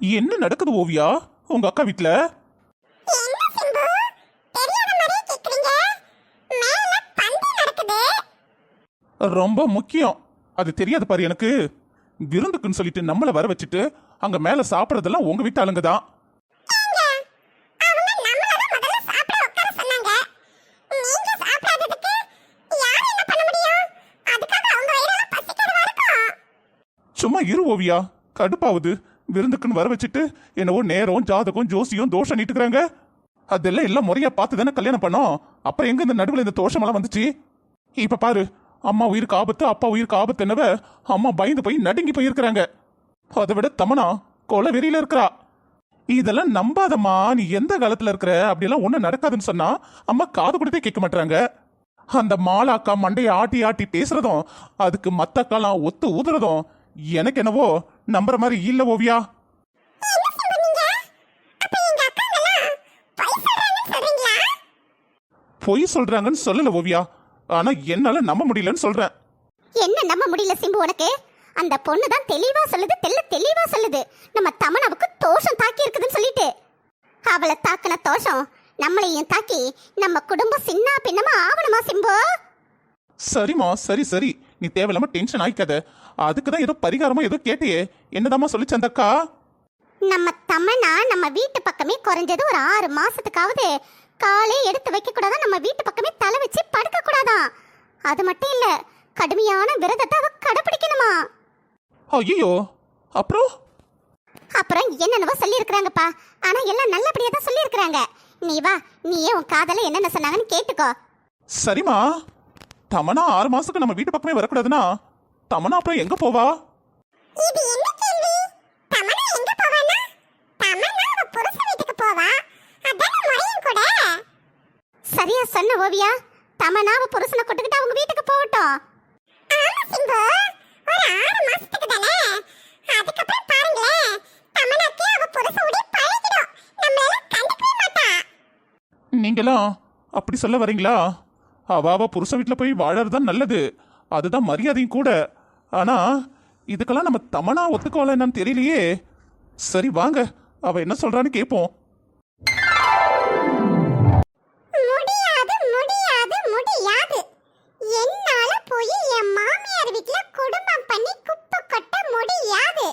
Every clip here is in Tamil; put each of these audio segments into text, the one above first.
என்ன நடக்குது ஓவியா? உங்க அக்கா வீட்ல? ரொம்ப முக்கியம். அது தெரியாது பாரு எனக்கு. விருந்துக்குன்னு சொல்லிட்டு நம்மள வர வச்சுட்டு அங்க மேல சாப்பிடறதெல்லாம் உங்க வீட்டு ஆளுங்க தான். சும்மா இரு ஓவியா. கடுப்பாவுது விருந்துக்குன்னு வர வச்சுட்டு என்னவோ நேரம் ஜாதகம் ஜோசியம் தோஷம் நீட்டுக்கிறாங்க. அதெல்லாம் எல்லாம் முறையா பார்த்து தானே கல்யாணம் பண்ணோம். அப்புறம் எங்க இந்த நடுவில் இந்த தோஷமெல்லாம் வந்துச்சு? இப்ப பாரு அம்மா உயிருக்கு ஆபத்து அப்பா உயிருக்கு ஆபத்து என்னவ அம்மா பயந்து போய் நடுங்கி போயிருக்கிறாங்க. அதை விட தமனா கொலை வெறியில இருக்கிறா. இதெல்லாம் நம்பாதம்மா நீ எந்த காலத்துல இருக்கிற? அப்படிலாம் ஒன்றும் நடக்காதுன்னு சொன்னா அம்மா காது கொடுத்தே கேட்க மாட்டாங்க அந்த மாலாக்கா மண்டையை ஆட்டி ஆட்டி பேசுறதும் அதுக்கு மத்தக்காலாம் ஒத்து ஊதுறதும் எனக்கு என்னவோ நம்புற மாதிரி இல்ல ஓவியா. பொய் சொல்றாங்கன்னு சொல்லல ஓவியா. ஆனா என்னால நம்ப முடியலன்னு சொல்றேன். என்ன நம்ப முடியல சிம்பு உனக்கு? அந்த பொண்ணு தான் தெளிவா சொல்லுது தெல்ல தெளிவா சொல்லுது. நம்ம தமனாவுக்கு தோஷம் தாக்கி இருக்குதுன்னு சொல்லிட்டு. அவளை தாக்கின தோஷம் நம்மளையும் தாக்கி நம்ம குடும்பம் சின்ன பின்னமா ஆவணுமா சிம்பு? சரிம்மா சரி சரி. நீ தேவையில்லாம டென்ஷன் ஆயிக்காத. அதுக்கு தான் ஏதோ பரிகாரமா ஏதோ கேட்டியே. என்னதாம்மா சொல்லிச்சு அந்த அக்கா நம்ம தமனா நம்ம வீட்டு பக்கமே குறைஞ்சது ஒரு ஆறு மாசத்துக்காவது காலே எடுத்து வைக்க கூடாதா நம்ம வீட்டு பக்கமே தலை வச்சு படுக்க கூடாதாம் அது மட்டும் இல்ல கடுமையான விரதத்தை அவ கடைபிடிக்கணுமா ஐயோ அப்புறம்? அப்புறம் என்னென்னவோ சொல்லியிருக்கிறாங்கப்பா. ஆனா எல்லாம் நல்லபடியா தான் சொல்லியிருக்கிறாங்க. நீ வா நீயே உன் காதல என்னென்ன சொன்னாங்கன்னு கேட்டுக்கோ. சரிம்மா. தமனா ஆறு மாசத்துக்கு நம்ம வீட்டு பக்கமே வரக்கூடாதுன்னா தமனா அப்புறம் எங்க போவா? இது என்ன கேள்வி? தமனா எங்க போவானா தமனா அவ புருஷ வீட்டுக்கு போவா? அதான முறையும் கூட. சரியா சொன்ன ஓவியா தமனாவ புருஷனை கொட்டுக்கிட்டு அவங்க வீட்டுக்கு போகட்டும். ஆமா சிம்பு ஒரு ஆறு மாசத்துக்கு தானே? அதுக்கப்புறம் பாருங்களேன் தமனாக்கு அவ புருஷோட பழகிடும். நம்மளால கண்டுக்கவே மாட்டா. நீங்களாம் அப்படி சொல்ல வரீங்களா? அவ அவ புருஷ வீட்டில் போய் வாழறதுதான் நல்லது. அதுதான் மரியாதையும் கூட. ஆனா இதுக்கெல்லாம் நம்ம தமனா ஒத்துக்கோல என்னன்னு தெரியலையே. சரி வாங்க. அவ என்ன சொல்றான்னு கேட்போம் முடியாது முடியாது முடியாது. என்னால போய் என் மாமியார் வீட்ல குடும்பம் பண்ணி குப்பை கொட்ட முடியாது.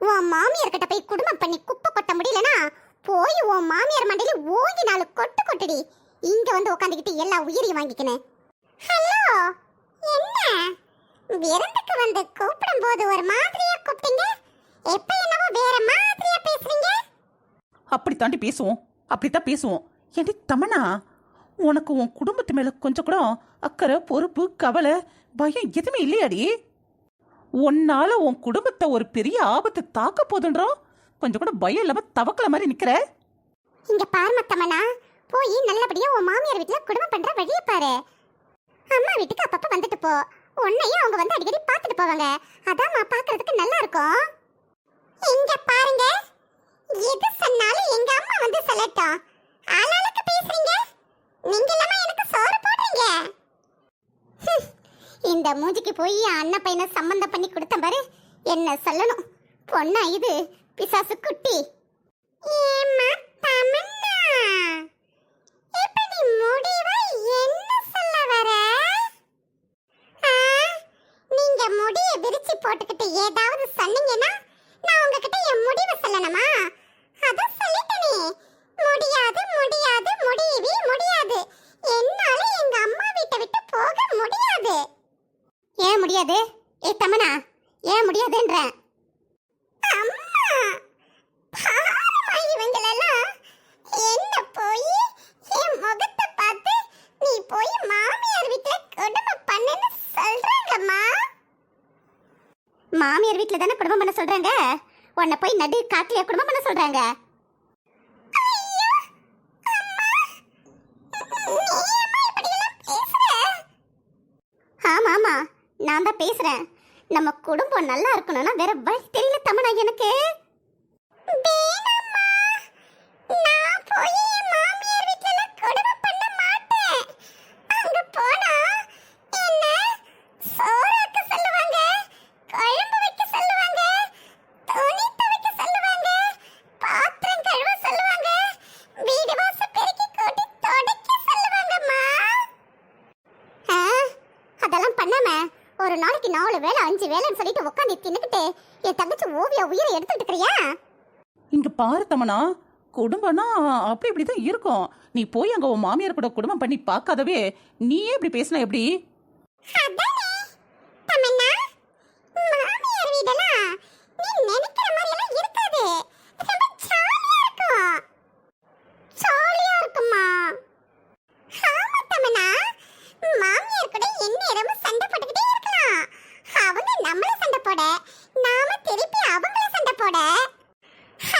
உன் மாமியார் கிட்ட போய் குடும்பம் பண்ணி குப்பை கொட்ட முடியலனா போய் உன் மாமியார் மண்டையில ஓங்கி நாலு கொட்டு கொட்டுடி. இங்க வந்து உட்காந்துக்கிட்டு எல்லா உயிரையும் வாங்கிக்கினேன் ஹலோ என்ன? விருந்துக்கு வந்து கூப்பிடும் போது ஒரு மாதிரியா கூப்பிட்டீங்க. எப்ப என்னவோ வேற மாதிரியா பேசுறீங்க. அப்படித்தாண்டி பேசுவோம். அப்படித்தான் பேசுவோம். ஏண்டி தமனா உனக்கு உன் குடும்பத்து மேல கொஞ்சம் கூட அக்கறை பொறுப்பு கவலை பயம் எதுவுமே இல்லையாடி? உன்னால உன் குடும்பத்தை ஒரு பெரிய ஆபத்து தாக்க போதுன்றோம் கொஞ்சம் கூட பயம் இல்லாம தவக்கல மாதிரி நிக்கிற? இங்க பாரு மத்தமனா போய் நல்லபடியா உன் மாமியார் வீட்ல குடும்பம் பண்ற வழியை பாரு. அம்மா வீட்டுக்கு அப்பப்ப வந்துட்டு போ. உன்னையும் அவங்க வந்து அடிக்கடி பார்த்துட்டு போவாங்க. அதாம்மா பார்க்கறதுக்கு நல்லா இருக்கும் இங்க பாருங்க. எது சொன்னாலும் எங்க அம்மா வந்து சொல்லட்டும். ஆளாளுக்கு பேசுறீங்க? நீங்க இல்லாம எனக்கு சோறு போடுறீங்க. இந்த மூஞ்சிக்கு போய் அண்ணன் பையனை சம்மந்தம் பண்ணி கொடுத்தேன் பாரு. என்ன சொல்லணும்? பொண்ணா இது. பிசாசு குட்டி. ஏமா தமன்னா இப்ப நீ முடிவா என்ன சொல்ல வர ஆ, நீங்க முடிய விரிச்சு போட்டுக்கிட்டு ஏதாவது சொன்னீங்கன்னா நான் உங்ககிட்ட என் முடிவை சொல்லணுமா அத சொல்லிட்டனே முடியாது முடியாது முடியவே முடியாது என்னால எங்க அம்மா வீட்டை விட்டு போக முடியாது ஏன் முடியாது ஏ தமனா ஏன் முடியாதுன்றேன் அம்மா பாரும்மா இவங்களெல்லாம் என்ன போய் என் முகத்தை பார்த்து நீ போய் மாமியார் வீட்டுல கொடுமை பண்ணுன்னு சொல்றாங்கம்மா மாமியார் வீட்டில் தானே குடும்பம் பண்ண சொல்றாங்க? உன்னை போய் நடு காட்டிலே குடும்பம் பண்ண சொல்றாங்க. ஐயோ ஆமா ஆமா. நான் தான் பேசுறேன். நம்ம குடும்பம் நல்லா இருக்கணும்னா வேற வழி தெரியல தமனா எனக்கு. நான் போய் என் மாமியார் வீட்டுல கொடுமை பண்ண மாட்டேன் அங்க போனா என்ன சோறாக்க சொல்லுவாங்க குழம்பு வைக்க சொல்லுவாங்க துணி துவைக்க சொல்லுவாங்க நாலு வேளை அஞ்சு வேளைன்னு சொல்லிட்டு உட்காந்து தின்னுக்கிட்டு என் தங்கச்சி ஓவிய உயிரை எடுத்துட்டு இருக்கிறியா? இங்க பாரு தமனா குடும்பம்னா அப்படி இப்படி தான் இருக்கும். நீ போய் அங்க உன் மாமியார் கூட குடும்பம் பண்ணி பார்க்காதவே நீயே இப்படி பேசினா எப்படி? அதானே தமன்னா மாமியார் வீடெல்லாம் நீ நினைக்கிற மாதிரி எல்லாம் இருக்காது ரொம்ப ஜாலியா இருக்கும் ஜாலியா இருக்குமா ஆமா தமன்னா மாமியார் கூட எந்நேரமும் சண்டை போட்டுக்கிட்டே இருக்கலாம் அவங்க நம்மள சண்டை போட நாம திருப்பி அவங்கள சண்டை போட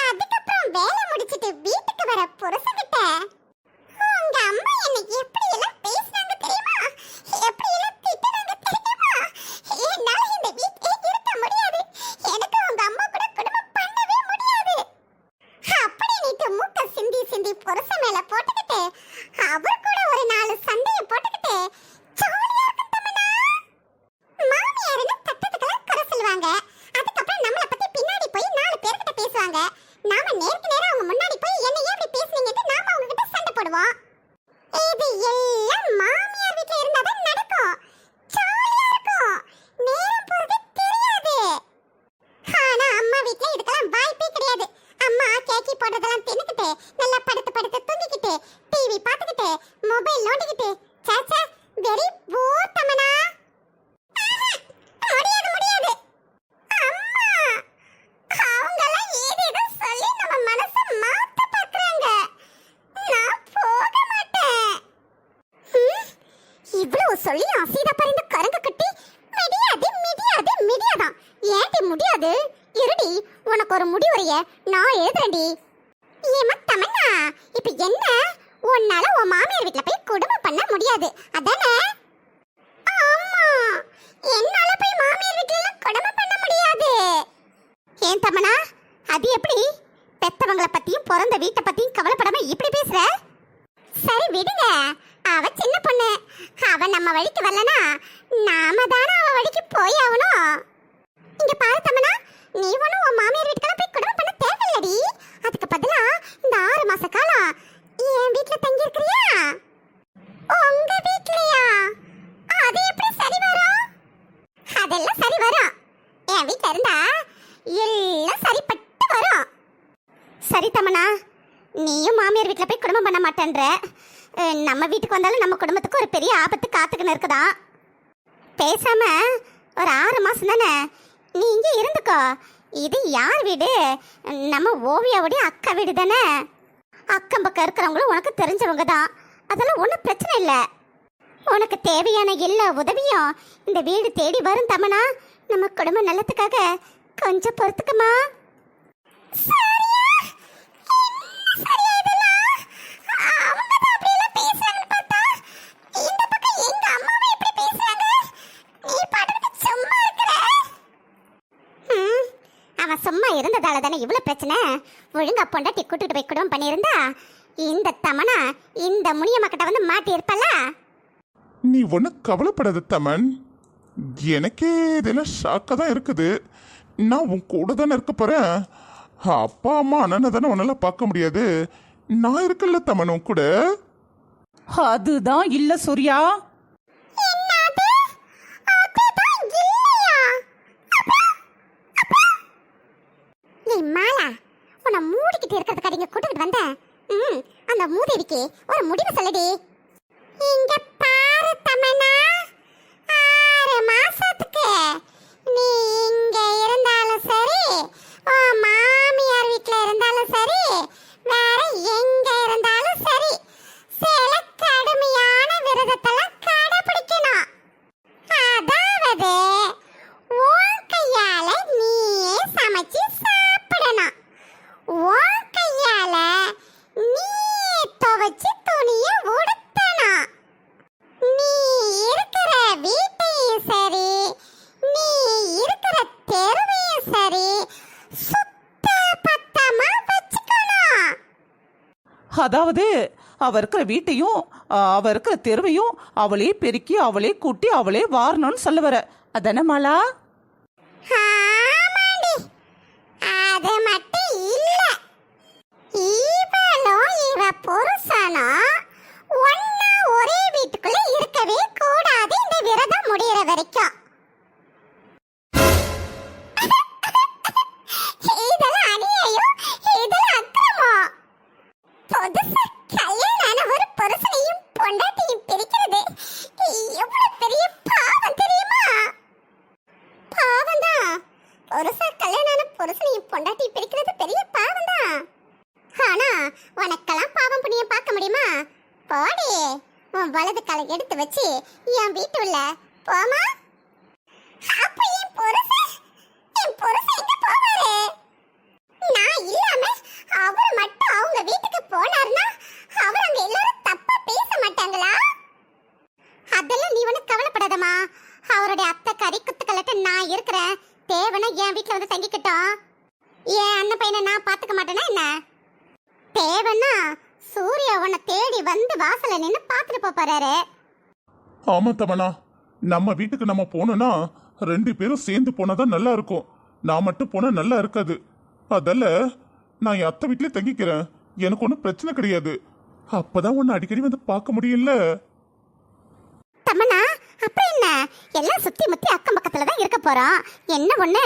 அதுக்கப்புறம் வேலை முடிச்சிட்டு வீட்டுக்கு வர புருஷன்கிட்ட உங்க அம்மா என்னை எப்படி எல்லாம் பேசினாங்க தெரியுமா எப்படி எல்லாம் திட்டினாங்க தெரியுமா என்னால இந்த வீட்டிலே இருக்க முடியாது எனக்கு உங்க அம்மா கூட குடும்பம் பண்ணவே முடியாது அப்படி நீட்டு மூக்க சிந்தி புருஷ மேல போட்டுக்கிட்டு அவர் கூட ஒரு நாலு சண்டைய போட்டுக்கிட்டு ஜாலியா இருக்கும் தமனா. மாமியாருன்னு தட்டத்துக்கெல்லாம் குறை சொல்லுவாங்க. அதுக்கப்புறம் நம்மளை பத்தி பின்னாடி போய் நாலு பேர்கிட்ட பேசுவாங்க. நாம நேருக்கு நேரம் அவங்க முன்னாடி போய் என்ன ஏன் இப்படி பேசுனீங்கன்னு நாம அவங்க கிட்ட சண்டை போடுவோம். இது எல்லாம் மாமியார் வீட்ல இருந்தா தான் நடக்கும் ஜாலியா இருக்கும் நேரம் போறது தெரியாது ஆனா அம்மா வீட்ல இதுக்கெல்லாம் வாய்ப்பே கிடையாது அம்மா கேக்கி போடுறதெல்லாம் தின்னுக்கிட்டு நல்லா படுத்து படுத்து தூங்கிக்கிட்டு டிவி பார்த்துக்கிட்டு மொபைல் நோண்டிக்கிட்டு சாச்சா வெரி போர் தமனா முடியாது முடியாது அம்மா அவங்கெல்லாம் ஏதேதோ சொல்லி நம்ம மனசை மாத்த பார்க்கறாங்க நான் போக மாட்டேன் ஹம், இவ்வளவு சொல்லி அசீதா பறிந்து கருங்க கட்டி மிடியாது மிடியாது மிடியாதான் ஏன்டி முடியாது? இருடி உனக்கு ஒரு முடிவுரைய நான் எழுதுறேன்டி. ஏமா தமன்னா இப்ப என்ன? உன்னால உன் மாமியார் வீட்ல போய் குடும்பம் பண்ண முடியாது. அதானே? ஆமா என்னால போய் மாமியார் வீட்ல எல்லாம் குடும்பம் பண்ண முடியாது. ஏன் தமனா அது எப்படி? பெத்தவங்கள பத்தியும் பிறந்த வீட்டை பத்தியும் கவலைப்படாம இப்படி பேசுற? சரி விடுங்க. அவ சின்ன பொண்ணு. அவ நம்ம வழிக்கு வரலனா நாம தானே அவ வழிக்கு போய் ஆகணும். இங்க பாரு தமனா நீ ஒன்றும் உன் மாமியார் வீட்டுக்கெல்லாம் போய் குடும்பம் பண்ண தேவையில்லடி. அதுக்கு பதிலா இந்த ஆறு மாச காலம் என் வீட்டுல தங்கி இருக்கிறியா உங்க வீட்லயா? அது எப்படி சரி வரும்? அதெல்லாம் சரி வரும். என் வீட்டுல இருந்தா எல்லாம் சரிப்பட்டு வரும். சரி தமனா நீயும் மாமியார் வீட்டில் போய் குடும்பம் பண்ண மாட்டேன்ற. நம்ம வீட்டுக்கு வந்தாலும் நம்ம குடும்பத்துக்கு ஒரு பெரிய ஆபத்து காத்துக்கின்னு இருக்குதான் பேசாம ஒரு ஆறு மாசம் தானே? நீ இங்கே இருந்துக்கோ. இது யார் வீடு? நம்ம ஓவியாவுடைய அக்கா வீடு தானே? அக்கம் பக்கம் இருக்கிறவங்களும் உனக்கு தெரிஞ்சவங்க தான். அதெல்லாம் ஒன்றும் பிரச்சனை இல்லை. உனக்கு தேவையான எல்லா உதவியும் இந்த வீடு தேடி வரும் தமனா. நம்ம குடும்ப நலத்துக்காக கொஞ்சம் பொறுத்துக்குமா சரியா சரியா இதெல்லாம் அவங்க தான் அப்படி எல்லாம் பேசுறாங்கன்னு பார்த்தா இந்த பக்கம் எங்க அம்மாவே இப்படி பேசுறாங்க நீ பாட்டுக்கு சும்மா இருக்கிற ம், அவன் சும்மா இருந்ததால தானே இவ்வளவு பிரச்சனை? ஒழுங்கா பொண்டாட்டி கூட்டிட்டு போய் குடும்பம் பண்ணியிருந்தா இந்த தமனா இந்த முனியம்மா வந்து மாட்டி இருப்பல நீ ஒன்றும் கவலைப்படாத தமன். எனக்கே இதெல்லாம் ஷாக்காக தான் இருக்குது. நான் உன் கூட தானே இருக்க போகிறேன் அப்பா அம்மா அண்ணனை தானே உன்னால பார்க்க முடியாது. நான் இருக்கல தமன் உன் கூட. அதுதான் இல்ல சூர்யா என்னது அதுதான் இல்லையா அப்புறம் அப்புறம் நீ மாலா உன்னை மூடிக்கிட்டு இருக்கிறதுக்கு இங்க கூட்டிட்டு வந்தேன் ம் அந்த ஒரு முடிவு சொல்லுடி இங்க பாரு தமனா ஆறு மாசத்துக்கு நீ இங்க இருந்தாலும் சரி உன் மாமியார் வீட்ல இருந்தாலும் சரி வேற எங்க இருந்தாலும் சரி சில கடுமையான விரதத்தெல்லாம் கடைபிடிக்கணும் அதாவது உன் கையால நீயே சமைச்சு சாப்பிடணும் உன் கையால நீயே துவைச்சு துணிய உடுத்தணும் நீ இருக்கிற வீட்டையும் சரி நீ இருக்கிற தெருவையும் சரி சுத்த பத்தமா வச்சுக்கணும் அதாவது அவ இருக்கிற வீட்டையும் ஆ, இருக்கிற தெருவையும் அவளே பெருக்கி அவளே கூட்டி அவளே வாரணும்னு சொல்ல வர. அதானே மாலா? அது மட்டும் இல்ல. இவளும் இவ புருஷனும் பெரிய பாவம் தான். ஆனா உனக்கெல்லாம் பாவம் புண்ணியம் பார்க்க முடியுமா? போடி. உன் வலது காலை எடுத்து வச்சு என் வீட்டு உள்ள போமா அப்ப என் புருஷன் என் புருஷன் எங்க போவாரு? நான் இல்லாம அவர் மட்டும் அவங்க வீட்டுக்கு போனாருன்னா அவர் அங்க எல்லாரும் தப்பா பேச மாட்டாங்களா? அதெல்லாம் நீ ஒன்றும் கவலைப்படாதம்மா. அவருடைய அத்தை கறி குத்துக்கலட்ட நான் இருக்கிறேன். தேவைன்னா என் வீட்டில் வந்து தங்கிக்கிட்டோம் என் அண்ணன் பையனை நான் பார்த்துக்க மாட்டேனா என்ன? தேவைன்னா சூர்யா உன்னை தேடி வந்து வாசல்ல நின்று பார்த்துட்டு போறாரு. ஆமா தமனா. நம்ம வீட்டுக்கு நம்ம போனோம்னா ரெண்டு பேரும் சேர்ந்து போனாதான் நல்லா இருக்கும். நான் மட்டும் போனா நல்லா இருக்காது. அதால நான் என் அத்தை வீட்லயே தங்கிக்கிறேன். எனக்கு ஒன்றும் பிரச்சனை கிடையாது. அப்பதான் உன்னை அடிக்கடி வந்து பார்க்க முடியும்ல தம்மண்ணா அப்புறம் என்ன? எல்லாம் சுத்தி முத்தி அக்கம் பக்கத்துல தான் இருக்க போறோம். என்ன ஒண்ணு?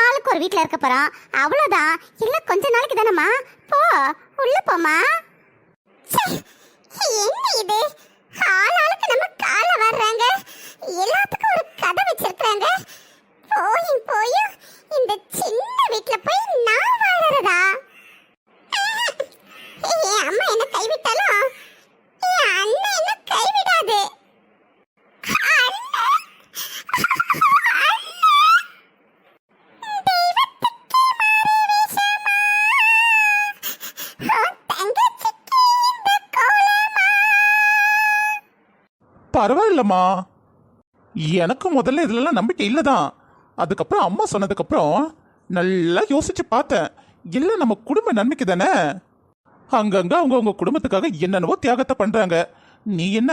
ஆளுக்கு ஒரு வீட்ல இருக்க போறோம். அவ்வளவுதான். எல்லாம் கொஞ்ச நாளைக்கு தானம்மா. போ உள்ள போமா என்ன இது? ஆள் ஆளுக்கு நம்ம கால வர்றாங்க. எல்லாத்துக்கும் ஒரு கதை வச்சிருக்காங்க போயும் போயும் இந்த சின்ன வீட்டுல போய் நான் பரவாயில்லம்மா. எனக்கு முதல்ல இதுலலாம் நம்பிக்கை இல்லதான். அதுக்கப்புறம் அம்மா சொன்னதுக்கப்புறம் நல்லா யோசிச்சு பார்த்தேன். இல்லை நம்ம குடும்ப நன்மைக்கு தானே? அங்கங்கே அவங்க உங்கள் குடும்பத்துக்காக என்னென்னவோ தியாகத்தை பண்ணுறாங்க நீ என்ன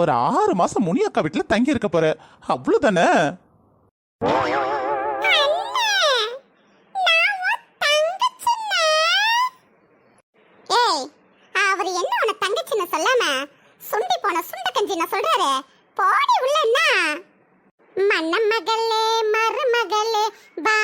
ஒரு ஆறு மாதம் முனியக்கா வீட்டில் தங்கி இருக்க போற அவ்வளோதானே அவர் என்ன உன தங்கச்சின்னு சொல்லாம சுண்டி போன கஞ்சி நான் சொல்றாரு. போடி உள்ளன்னா மன்னமகளே மருமகளே வா